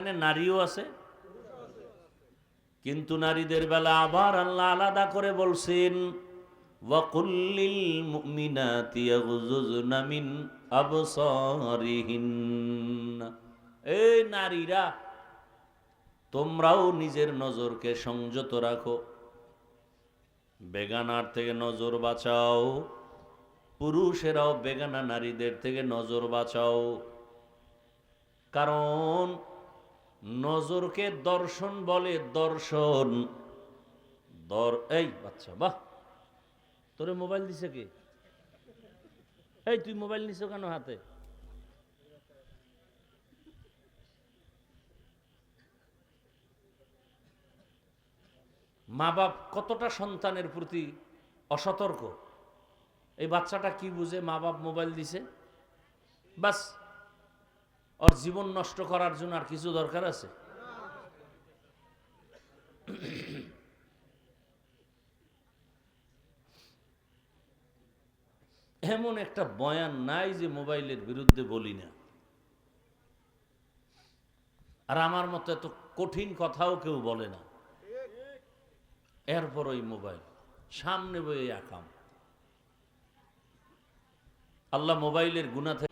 এখানে নারীও আছে। কিন্তু নারীদের বেলা আবার আল্লাহ আলাদা করে বলছেন এই নারীরা, তোমরাও নিজের নজরকে সংযত রাখো। বেগানার থেকে নজর বাঁচাও। পুরুষেরাও বেগানা নারীদের থেকে নজর বাঁচাও। কারণ নজরকে দর্শন বলে দর্শন। দর এই বাচ্চা, বাহ। তোরে মোবাইল দিছে কে? এই, তুই মোবাইল নিছ কেন হাতে? মা বাপ কতটা সন্তানের প্রতি অসতর্ক? এই বাচ্চাটা কি বুঝে মা বাপ মোবাইল দিছে? বাস ওর জীবন নষ্ট করার জন্য আর কিছু দরকার আছে? এমন একটা বয়ান নাই যে মোবাইলের বিরুদ্ধে বলি না। আর আমার মতো এত কঠিন কথাও কেউ বলে না। এরপর ওই মোবাইল, সামনে বই আকাম। আল্লাহ মোবাইলের গুণা থেকে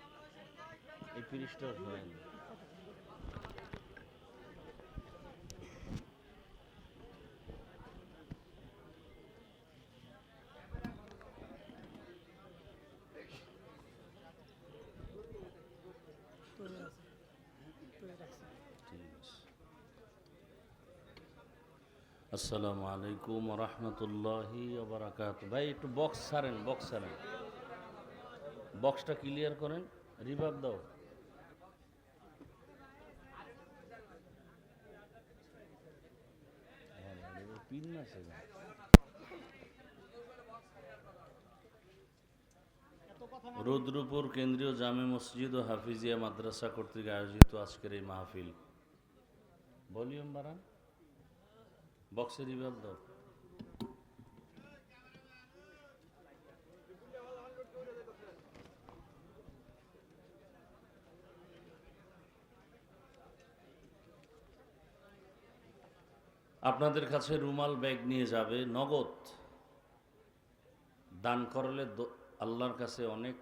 আসসালামু আলাইকুম রহমতুল্লাহি বারাকাত ভাই, একটু বক্স ছাড়েন বক্স ছাড়েন। বক্সটা ক্লিয়ার করেন রিভাব দাও। আছে রুদ্রপুর কেন্দ্রীয় জামে মসজিদ ও হাফিজিয়া মাদ্রাসা কর্তৃক আয়োজিত আজকের এই মাহফিল। ভলিউম বাড়ান। বক্সের ইভাব দাও। আপনাদের কাছে রুমাল ব্যাগ নিয়ে যাবে, নগদ। দান করলে আল্লাহর কাছে অনেক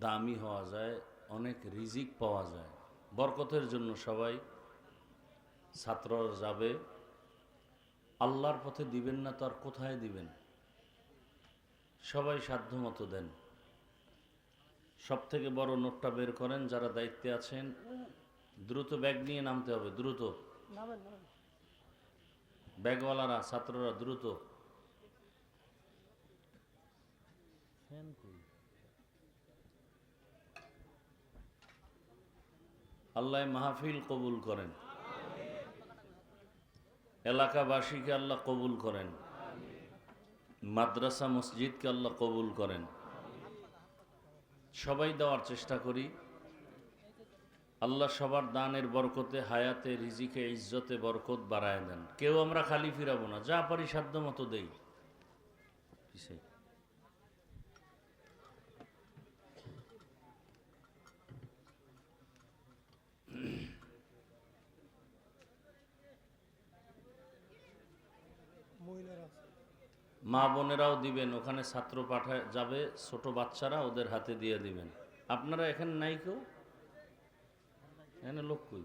দামি হওয়া যায়, অনেক রিজিক পাওয়া যায়। বরকতের জন্য সবাই ছাত্ররা যাবে। আল্লাহর পথে দিবেন না তো আর কোথায় দিবেন? সবাই সাধ্যমতো দেন। সব থেকে বড় নোটটা বের করেন, যারা দায়িত্বে আছেন, দ্রুত ব্যাগ নিয়ে নামতে হবে, দ্রুত। ব্যাগওয়ালারা ছাত্ররা দ্রুত। আল্লাহ মাহফিল কবুল করেন। এলাকাবাসীকে আল্লাহ কবুল করেন। মাদ্রাসা, মসজিদকে আল্লাহ কবুল করেন। সবাই দেওয়ার চেষ্টা করি। আল্লাহ সবার দানের বরকতে, হায়াতে, রিজিকে, ইজ্জতে বরকত বাড়ায় দেন। কেউ আমরা খালি ফিরাবো না, যা পারি সাধ্য মতো দেই। মা বোনেরাও দিবেন, ওখানে ছাত্র পাঠায় যাবে, ছোট বাচ্চারা ওদের হাতে দিয়ে দিবেন। আপনারা এখানে নাই কেউ? এখানে লোক কই?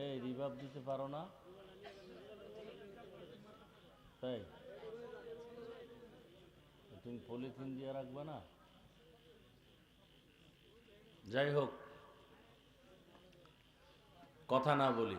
এই রিভাব দিতে পারো না। তাই তুমি পলিথিন দিয়ে রাখবে না? যাই হোক, কথা না বলি।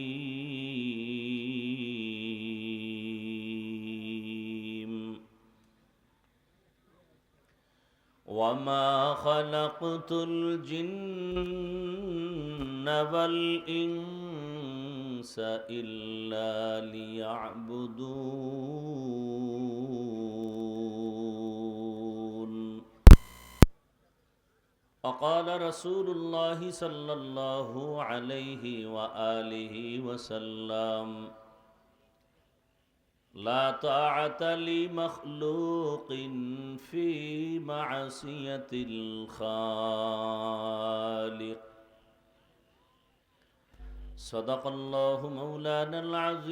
وما خلقت الجن والإنس إلا ليعبدون. وقال رسول الله صلى الله عليه وآله وسلم لا طاعة لمخلوق في معصية الخالق. صدق الله مولانا العظيم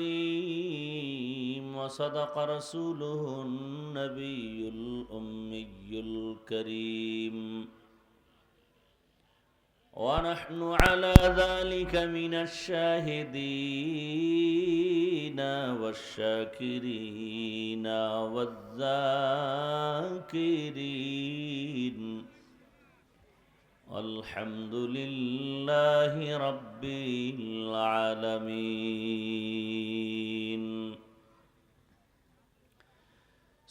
وصدق رسوله النبي الأمي الكريم. ونحن على ذلك من الشاهدين والشاكرين والذاكرين. والحمد لله رب العالمين.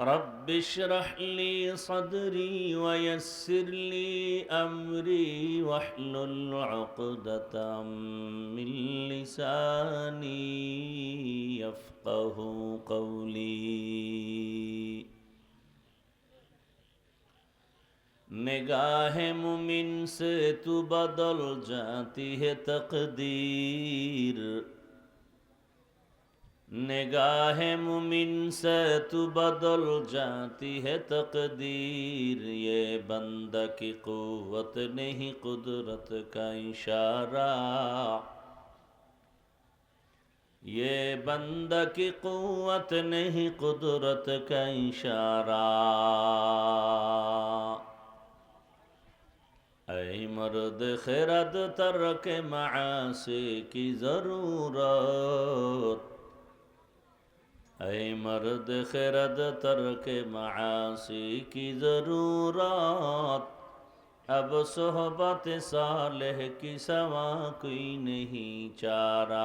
رب اشرح لي صدري ويسر لي أمري واحلل عقدة من لساني يفقه قولي. نگاہ مومن سے تو بدل جاتی ہے تقدیر نگاہ مومن سے تو بدل جاتی ہے تقدیر یہ بندہ کی قوت نہیں قدرت کا اشارہ یہ بندہ کی قوت نہیں قدرت کا اشارہ اے مرد خرد ترک معاصی کی ضرورت اے مرد خرد ترک معاصی کی ضرورات اب صحبت صالح کی سوا کوئی نہیں چارہ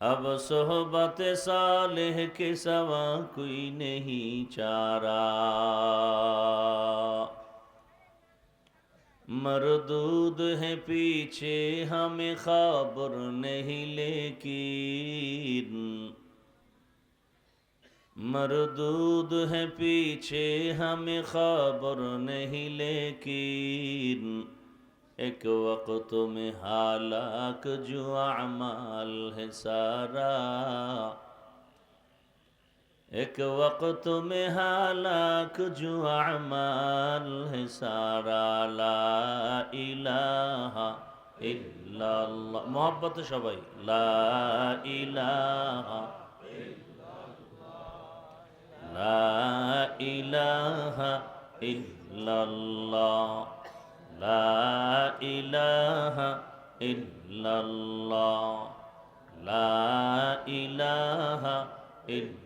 اب صحبت صالح کے سوا کوئی نہیں چارہ मरदूद है पीछे हमें खबर नहीं लेकिन मरदूद है पीछे हमें खबर नहीं लेकिन एक वक्त में हालाक जो अमाल है सारा ایک وقت میں حالک جو اعمال ہے سارا لا الہ الا اللہ محبت সবাই لا الہ لا الہ الا اللہ لا الہ الا اللہ لا الہ الا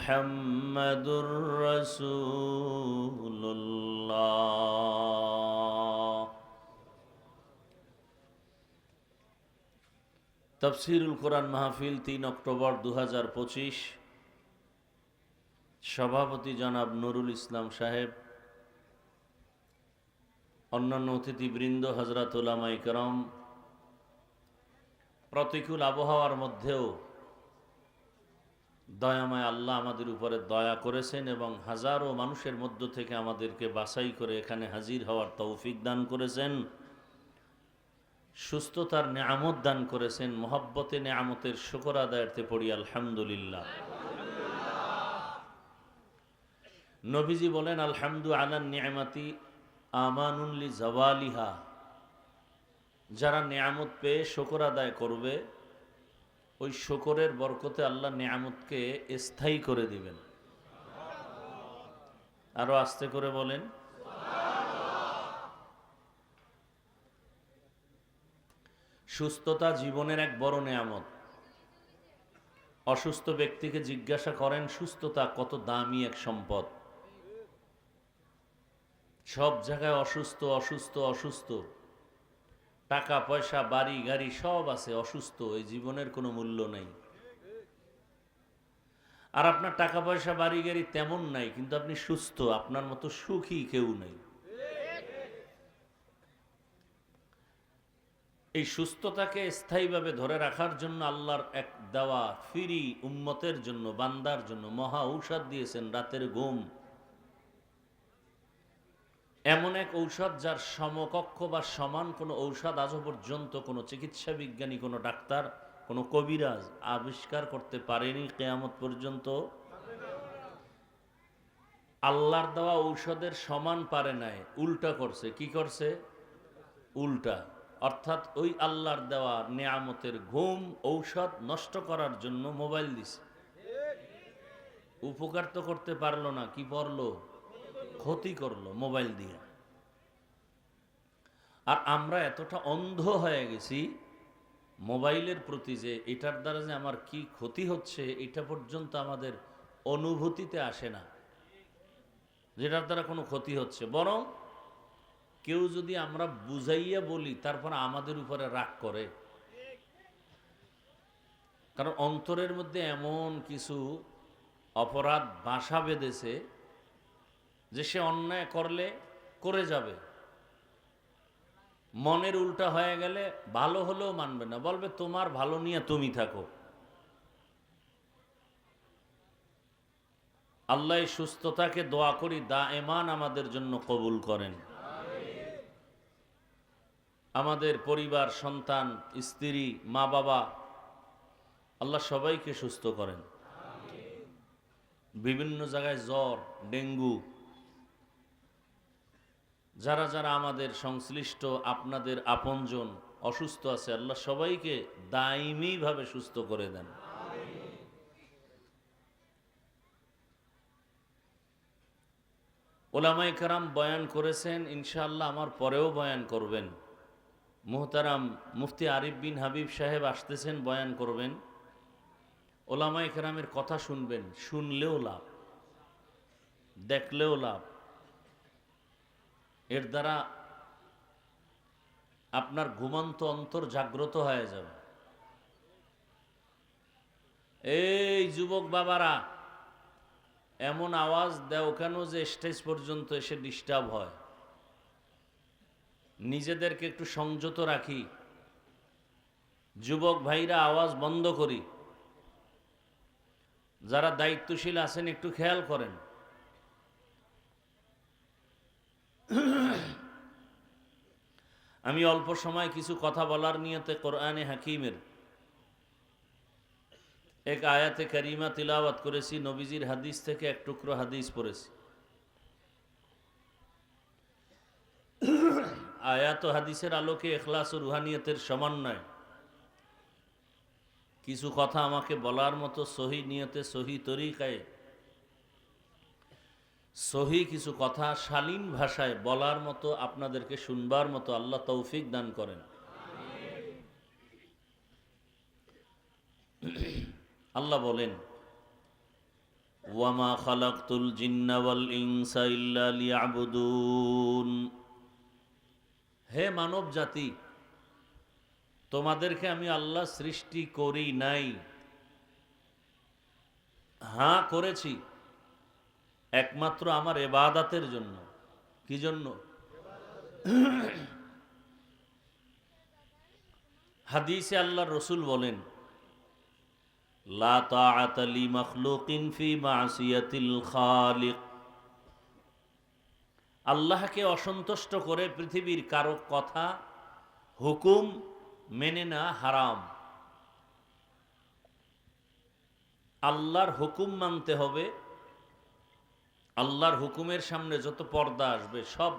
মুহাম্মাদুর রাসূলুল্লাহ। তফসিরুল কোরআন মাহফিল তিন অক্টোবর দু হাজার পঁচিশ। সভাপতি জনাব নুরুল ইসলাম সাহেব। অন্যান্য অতিথিবৃন্দ হজরত ওলামা প্রতিকূল আবহাওয়ার মধ্যেও দয়াময় আল্লাহ আমাদের উপরে দয়া করেছেন এবং হাজারো মানুষের মধ্য থেকে আমাদেরকে বাছাই করে এখানে হাজির হওয়ার তৌফিক দান করেছেন, সুস্থতার নেয়ামত দান করেছেন, মোহব্বতে নেয়ামতের শুকর আদায়তে পড়ি, আলহামদুলিল্লাহ। নবীজি বলেন, আলহামদু আলান নিয়ামাতি আমানুল্লি জওয়ালিহা। যারা নিয়ামত পেয়ে শকর আদায় করবে ওই শকরের বরকতে আল্লাহ নিয়ামতকে স্থায়ী করে দিবেন। আরও আস্তে করে বলেন। সুস্থতা জীবনের এক বড় নেয়ামত। অসুস্থ ব্যক্তিকে জিজ্ঞাসা করেন, সুস্থতা কত দামি এক সম্পদ? সব জায়গায় অসুস্থ অসুস্থ অসুস্থ। টাকা, পয়সা, বাড়ি, গাড়ি সব আছে, অসুস্থ, এই জীবনের কোনো মূল্য নেই। আর আপনার টাকা, পয়সা, বাড়ি, গাড়ি তেমন নাই, কিন্তু আপনি সুস্থ, আপনার মতো সুখী কেউ নেই। এই সুস্থতাকে স্থায়ীভাবে ধরে রাখার জন্য আল্লাহর এক দেওয়া ফিরি উম্মতের জন্য, বান্দার জন্য মহা ঔষধ দিয়েছেন রাতের ঘুম। এমন এক ঔষধ যার সমকক্ষ বা সমান কোনো ঔষধ আজও পর্যন্ত কোনো চিকিৎসা বিজ্ঞানী, কোনো ডাক্তার, কোনো কবিরাজ আবিষ্কার করতে পারেনি কেয়ামত পর্যন্ত। আল্লাহর দেওয়া ঔষধের সমান পারে নাই, উল্টা করছে। কি করছে? উল্টা। অর্থাৎ ওই আল্লাহর দেওয়া নেয়ামতের ঘুম ঔষধ নষ্ট করার জন্য মোবাইল দিছে। উপকার তো করতে পারল না, কি পড়ল? ক্ষতি করল মোবাইল দিয়ে। আর আমরা এতটা অন্ধ হয়ে গেছি মোবাইলের প্রতি যে এটার দ্বারা যে আমার কি ক্ষতি হচ্ছে, এটা পর্যন্ত আমাদের অনুভূতিতে আসে না। যেটার দ্বারা কোনো ক্ষতি হচ্ছে। বরং কেউ যদি আমরা বুঝাইয়া বলি, তারপর আমাদের উপরে রাগ করে। কারণ অন্তরের মধ্যে এমন কিছু অপরাধ বাসা বেঁধেছে যে সে অন্যায় করলে করে যাবে। মনের উল্টা হয়ে গেলে ভালো হলেও মানবে না। বলবে, তোমার ভালো নিয়ে তুমি থাকো। আল্লাহ সুস্থতাকে দোয়া করি দা এমান আমাদের জন্য কবুল করেন। আমাদের পরিবার, সন্তান, স্ত্রী মা বাবা আল্লাহ সবাইকে সুস্থ করেন। বিভিন্ন জায়গায় জ্বর, ডেঙ্গু যারা যারা আমাদের সংশ্লিষ্ট, আপনাদের আপনজন অসুস্থ আছে, আল্লাহ সবাইকে দায়মিভাবে সুস্থ করে দেন। ওলামাই কারাম বয়ান করেছেন, ইনশাআল্লাহ আমার পরেও বয়ান করবেন। মোহতারাম মুফতি আরিফ বিন হাবিব সাহেব আসতেছেন, বয়ান করবেন। ওলামাই কেরামের কথা শুনবেন, শুনলেও লাভ, দেখলেও লাভ। এর দ্বারা আপনার ঘুমন্ত অন্তর জাগ্রত হয়ে যাবে। এই যুবক বাবারা, এমন আওয়াজ দেও কেন যে স্টেজ পর্যন্ত এসে ডিস্টার্ব হয়? নিজেদেরকে একটু সংযত রাখি। যুবক ভাইরা, আওয়াজ বন্ধ করি। যারা দায়িত্বশীল আছেন, একটু খেয়াল করেন। আমি অল্প সময় কিছু কথা বলার নিয়তে কোরআনে হাকিমের এক আয়াতে করিমা তিলাওয়াত করেছি, নবীজির হাদিস থেকে এক টুকরো হাদিস পড়েছি। আয়াত হাদিসের আলোকে এখলাস ও রুহানিয়তের সমন্বয়। কিছু কথা আমাকে বলার মতো সহি নিয়তে, সহি তরিকায় সহি কিছু কথা শালীন ভাষায় বলার মতো আপনাদেরকে শুনবার মতো আল্লাহ তৌফিক দান করেন। আল্লাহ বলেন, ওয়ামা খালাকতুল জিন্না ওয়াল ইনসা হে মানব জাতি, তোমাদেরকে আমি আল্লাহ সৃষ্টি করি নাই। হ্যাঁ করেছি। একমাত্র আমার এবাদাতের জন্য। কি জন্য? হাদিসে আল্লাহ রসুল বলেন আল্লাহকে অসন্তুষ্ট করে পৃথিবীর কারও কথা, হুকুম মেনে না হারাম। আল্লাহর হুকুম মানতে হবে আল্লাহর হুকুমের সামনে যত পর্দা আসবে, সব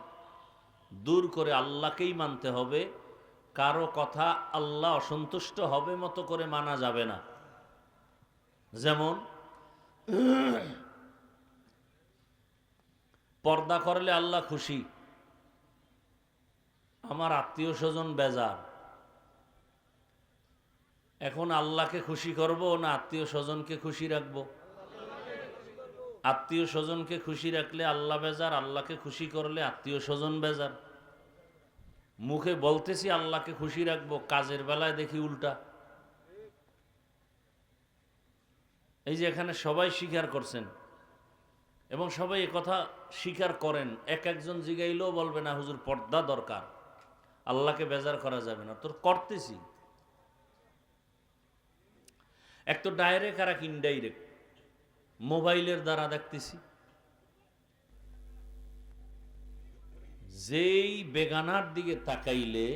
দূর করে আল্লাহকেই মানতে হবে। কারও কথা আল্লাহ অসন্তুষ্ট হবে মতো করে মানা যাবে না। যেমন, পর্দা করলে আল্লাহ খুশি। আমার আত্মীয় স্বজন বেজার। এখন আল্লাহকে খুশি করব না আত্মীয় স্বজনকে খুশি রাখব? আত্মীয় স্বজনকে খুশি রাখলে আল্লাহ বেজার, আল্লাহকে খুশি করলে আত্মীয় স্বজন বেজার। মুখে বলতেছি আল্লাহকে খুশি রাখব, কাজের বেলায় দেখি উল্টা। এই যে এখানে সবাই স্বীকার করছেন এবং সবাই কথা স্বীকার করেন। এক একজন জিগাইলেও বলবে না, হুজুর, পর্দা দরকার। আল্লাহকে বেজার করা যাবে না। তোর করতেছি। এক তো ডাইরেক্ট আর এক ইনডাইরেক্ট মোবাইলের দ্বারা দেখতেছি। যেই বেগানার দিকে তাকাইলে,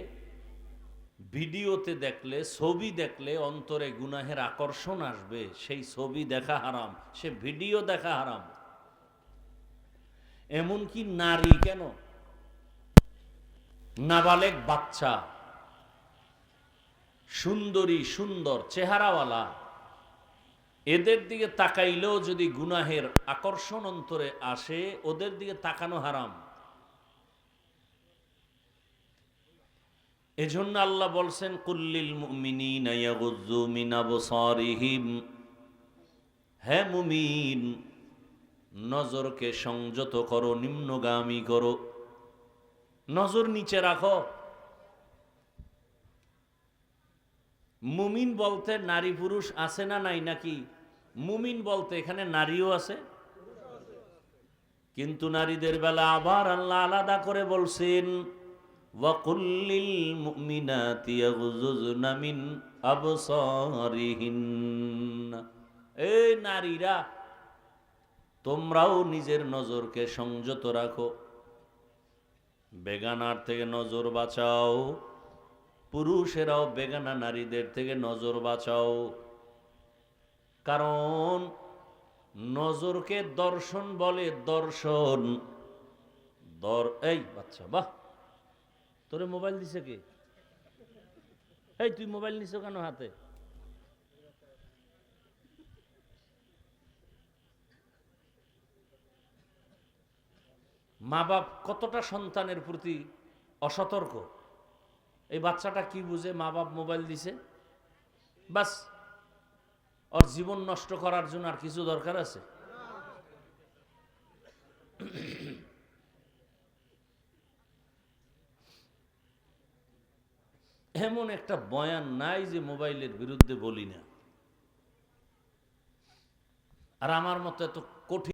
ভিডিওতে দেখলে, ছবি দেখলে অন্তরে গুনাহের আকর্ষণ আসবে, সেই ছবি দেখা হারাম, সে ভিডিও দেখা হারাম। এমনকি নারী কেন? নাবালেক বাচ্চা, সুন্দরী, সুন্দর, চেহারাওয়ালা এদের দিকে তাকাইলেও যদি গুনাহের আকর্ষণ অন্তরে আসে, ওদের দিকে তাকানো হারাম। এজন্য আল্লাহ বলছেন, কুল্লিল হে মুমিন, নজরকে সংযত করো, নিম্নগামী করো। নজর নিচে রাখো। মুমিন বলতে নারী পুরুষ আছে না নাই নাকি? মুমিন বলতে এখানে নারীও আছে। কিন্তু নারীদের বেলা আবার আল্লাহ আলাদা করে বলছেন মিন এই নারীরা, তোমরাও নিজের নজরকে সংযত রাখো। বেগানার থেকে নজর বাঁচাও। পুরুষেরাও বেগানা নারীদের থেকে নজর বাঁচাও। কারণ নজরকে দর্শন বলে দর্শন। দর এই বাচ্চা, বাহ। তোরে মোবাইল দিছে কে? এই, তুই মোবাইল নিছ কেন হাতে? মা বাপ কতটা সন্তানের প্রতি অসতর্ক? এই বাচ্চাটা কি বুঝে মা বাপ মোবাইল দিছে? বাস ওর জীবন নষ্ট করার জন্য আর কিছু দরকার আছে? এমন একটা বয়ান নাই যে মোবাইলের বিরুদ্ধে বলি না। আর আমার মতো এত কঠিন